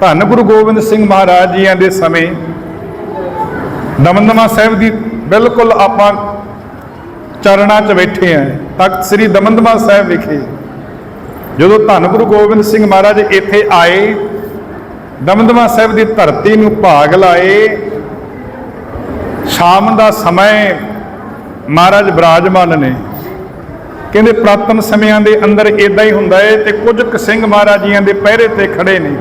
ਧੰਨ ਗੁਰੂ ਗੋਬਿੰਦ ਸਿੰਘ ਮਹਾਰਾਜ ਜੀਆਂ ਦੇ ਸਮੇਂ ਦਮਦਮਾ ਸਾਹਿਬ ਦੀ ਬਿਲਕੁਲ ਆਪਾਂ ਚਰਣਾ 'ਚ ਬੈਠੇ ਆਂ, ਤਖਤ ਸ੍ਰੀ ਦਮਦਮਾ ਸਾਹਿਬ ਵਿਖੇ। ਜਦੋਂ ਧੰਨ ਗੁਰੂ ਗੋਬਿੰਦ ਸਿੰਘ ਮਹਾਰਾਜ ਇੱਥੇ ਆਏ, ਦਮਦਮਾ ਸਾਹਿਬ ਦੀ ਧਰਤੀ ਨੂੰ ਭਾਗ ਲਾਏ, ਸ਼ਾਮ ਦਾ ਸਮਾਂ ਮਹਾਰਾਜ ਬਿਰਾਜਮਾਨ ਨੇ। ਕਹਿੰਦੇ, ਪ੍ਰਾਤਨ ਸਮਿਆਂ ਦੇ ਅੰਦਰ ਇਦਾਂ ਹੀ ਹੁੰਦਾ ਏ ਤੇ ਕੁਝ ਕੁ ਸਿੰਘ ਮਹਾਰਾਜ ਜੀਆਂ ਦੇ ਪਹਿਰੇ ਤੇ ਖੜੇ ਨੇ।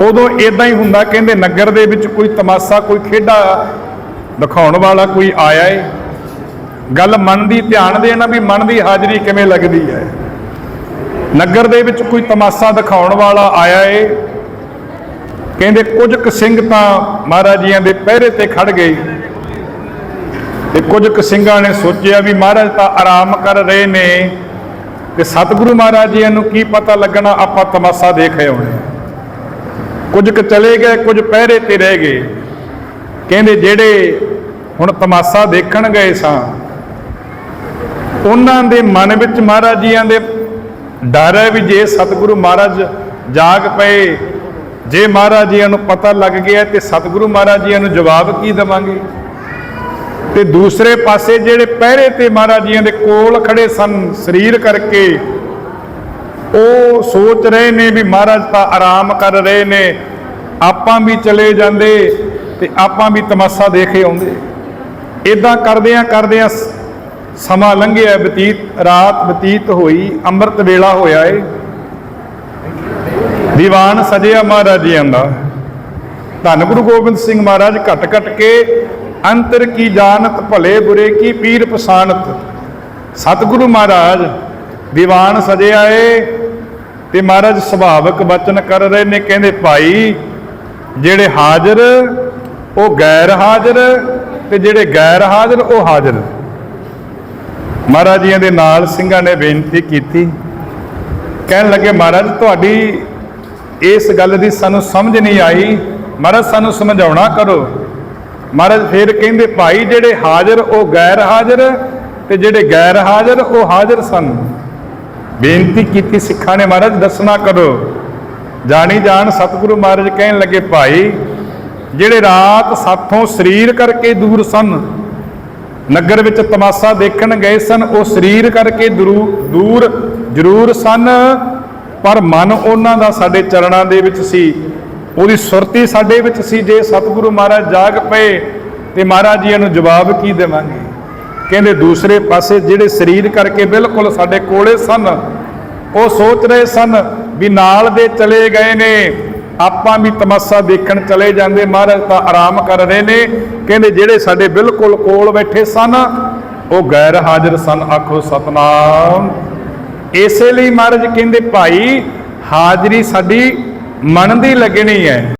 ਉਦੋਂ ਇਦਾਂ ਹੀ ਹੁੰਦਾ, ਕਹਿੰਦੇ ਨਗਰ ਦੇ ਵਿੱਚ ਕੋਈ ਤਮਾਸ਼ਾ, ਕੋਈ ਖੇਡਾ ਦਿਖਾਉਣ ਵਾਲਾ ਕੋਈ ਆਇਆ ਏ। ਗੱਲ ਮਨ ਦੀ, ਧਿਆਨ ਦੇਣਾ ਵੀ ਮਨ ਦੀ ਹਾਜ਼ਰੀ ਕਿਵੇਂ ਲੱਗਦੀ ਹੈ। ਨਗਰ ਦੇ ਵਿੱਚ ਕੋਈ ਤਮਾਸ਼ਾ ਦਿਖਾਉਣ ਵਾਲਾ ਆਇਆ ਏ। ਕਹਿੰਦੇ ਕੁਝ ਕੁ ਸਿੰਘ ਤਾਂ ਮਹਾਰਾਜ ਜੀਆਂ ਦੇ ਪਹਿਰੇ ਤੇ ਖੜ ਗਏ। ਤੇ ਕੁਝ ਕੁ ਸਿੰਘਾਂ ਨੇ ਸੋਚਿਆ ਵੀ ਮਹਾਰਾਜ ਤਾਂ ਆਰਾਮ ਕਰ ਰਹੇ ਨੇ। ਤੇ ਸਤਿਗੁਰੂ ਮਹਾਰਾਜ ਜੀਆਂ ਨੂੰ ਕੀ ਪਤਾ ਲੱਗਣਾ, ਆਪਾਂ ਤਮਾਸ਼ਾ ਦੇਖ ਰਹੇ ਹੋਣੇ। ਕੁਝ ਕੁ ਚਲੇ ਗਏ, ਕੁਝ ਪਹਿਰੇ ਤੇ ਰਹਿ ਗਏ। ਕਹਿੰਦੇ, ਜਿਹੜੇ ਹੁਣ ਤਮਾਸ਼ਾ ਦੇਖਣ ਗਏ ਸਾਂ, ਉਹਨਾਂ ਦੇ ਮਨ ਵਿੱਚ ਮਹਾਰਾਜ ਜੀਆਂ ਦੇ ਡਰ ਹੈ ਵੀ ਜੇ ਸਤਿਗੁਰੂ ਮਹਾਰਾਜ ਜਾਗ ਪਏ, ਜੇ ਮਹਾਰਾਜ ਜੀਆਂ ਨੂੰ ਪਤਾ ਲੱਗ ਗਿਆ ਤੇ ਸਤਿਗੁਰੂ ਮਹਾਰਾਜ ਜੀਆਂ ਨੂੰ ਜਵਾਬ ਕੀ ਦੇਵਾਂਗੇ? ਤੇ ਦੂਸਰੇ ਪਾਸੇ ਜਿਹੜੇ ਪਹਿਰੇ ਤੇ ਮਹਾਰਾਜ ਜੀਆਂ ਦੇ ਕੋਲ ਖੜੇ ਸਨ, ਸਰੀਰ ਕਰਕੇ ਉਹ ਸੋਚ ਰਹੇ ਨੇ ਵੀ ਮਹਾਰਾਜ ਤਾਂ ਆਰਾਮ ਕਰ ਰਹੇ ਨੇ। ਆਪਾਂ ਵੀ ਚਲੇ ਜਾਂਦੇ ਤੇ ਆਪਾਂ ਵੀ ਤਮਾਸ਼ਾ ਦੇਖੇ ਆਉਂਦੇ। ਇਦਾਂ ਕਰਦਿਆਂ ਕਰਦਿਆਂ ਸਮਾਂ ਲੰਘਿਆ, ਬਤੀਤ, ਰਾਤ ਬਤੀਤ ਹੋਈ, ਅੰਮ੍ਰਿਤ ਵੇਲਾ ਹੋਇਆ ਏ। ਦੀਵਾਨ ਸਜਿਆ ਮਹਾਰਾਜ ਜੀਆਂ ਦਾ। ਧੰਨ ਗੁਰੂ ਗੋਬਿੰਦ ਸਿੰਘ ਮਹਾਰਾਜ ਘਟ ਘਟ ਕੇ ਅੰਤਰ ਕੀ ਜਾਣਤ, ਭਲੇ ਬੁਰੇ ਕੀ ਪੀਰ ਪਛਾਨਤ ਸਤਿਗੁਰੂ ਮਹਾਰਾਜ, ਦੀਵਾਨ ਸਜਿਆ ਏ। ਤੇ ਮਹਾਰਾਜ ਸੁਭਾਵਕ ਬਚਨ ਕਰ ਰਹੇ ਨੇ, ਕਹਿੰਦੇ ਭਾਈ, ਜਿਹੜੇ ਹਾਜ਼ਰ, ਉਹ ਗੈਰ ਹਾਜ਼ਰ ਤੇ ਜਿਹੜੇ ਗੈਰ ਹਾਜ਼ਰ, ਉਹ ਹਾਜ਼ਰ। ਮਹਾਰਾਜ ਜੀਆਂ ਦੇ ਨਾਲ ਸਿੰਘਾਂ ਨੇ ਬੇਨਤੀ ਕੀਤੀ। ਕਹਿਣ ਲੱਗੇ, ਮਹਾਰਾਜ, ਤੁਹਾਡੀ ਇਸ ਗੱਲ ਦੀ ਸਾਨੂੰ ਸਮਝ ਨਹੀਂ ਆਈ। ਮਹਾਰਾਜ, ਸਾਨੂੰ ਸਮਝਾਉਣਾ ਕਰੋ। ਮਹਾਰਾਜ ਫੇਰ ਕਹਿੰਦੇ, ਭਾਈ, ਜਿਹੜੇ ਹਾਜ਼ਰ, ਉਹ ਗੈਰ ਹਾਜ਼ਰ ਤੇ ਜਿਹੜੇ ਗੈਰ ਹਾਜ਼ਰ, ਉਹ ਹਾਜ਼ਰ ਸਨ। ਬੇਨਤੀ ਕੀਤੀ ਸਿੱਖਾਂ ਨੇ ਮਹਾਰਾਜ, ਦੱਸਣਾ ਕਰੋ। ਜਾਣੀ ਜਾਣ ਸਤਿਗੁਰੂ ਮਹਾਰਾਜ ਕਹਿਣ ਲੱਗੇ, ਭਾਈ, ਜਿਹੜੇ ਰਾਤ ਸਾਥੋਂ ਸਰੀਰ ਕਰਕੇ ਦੂਰ ਸਨ, ਨਗਰ ਵਿੱਚ ਤਮਾਸ਼ਾ ਦੇਖਣ ਗਏ ਸਨ, ਉਹ ਸਰੀਰ ਕਰਕੇ ਦਰੂ- ਦੂਰ ਜ਼ਰੂਰ ਸਨ, ਪਰ ਮਨ ਉਹਨਾਂ ਦਾ ਸਾਡੇ ਚਰਨਾਂ ਦੇ ਵਿੱਚ ਸੀ। ਉਹਦੀ ਸੁਰਤੀ ਸਾਡੇ ਵਿੱਚ ਸੀ, ਜੇ ਸਤਿਗੁਰੂ ਮਹਾਰਾਜ ਜਾਗ ਪਏ ਤੇ ਮਹਾਰਾਜ ਜੀ ਨੂੰ ਜਵਾਬ ਕੀ ਦੇਵਾਂਗੇ? ਕਹਿੰਦੇ ਦੂਸਰੇ ਪਾਸੇ ਜਿਹੜੇ ਸਰੀਰ ਕਰਕੇ ਬਿਲਕੁਲ ਸਾਡੇ ਕੋਲੇ ਸਨ, ਉਹ ਸੋਚ ਰਹੇ ਸਨ ਵੀ ਨਾਲ ਦੇ ਚਲੇ ਗਏ ਨੇ। ਆਪਾਂ ਵੀ ਤਮਾਸ਼ਾ ਦੇਖਣ ਚਲੇ ਜਾਂਦੇ ਮਹਾਰਾਜ ਤਾਂ ਆਰਾਮ ਕਰ ਰਹੇ ਨੇ। ਕਹਿੰਦੇ ਜਿਹੜੇ ਸਾਡੇ ਬਿਲਕੁਲ ਕੋਲ ਬੈਠੇ ਸਨ, ਉਹ ਗੈਰ ਹਾਜ਼ਰ ਸਨ। ਆਖੋ, ਸਤਨਾਮ। ਇਸੇ ਲਈ ਮਹਾਰਾਜ ਕਹਿੰਦੇ, ਭਾਈ, ਹਾਜ਼ਰੀ ਸਾਡੀ ਮਨ ਦੀ ਲੱਗਣੀ ਹੈ।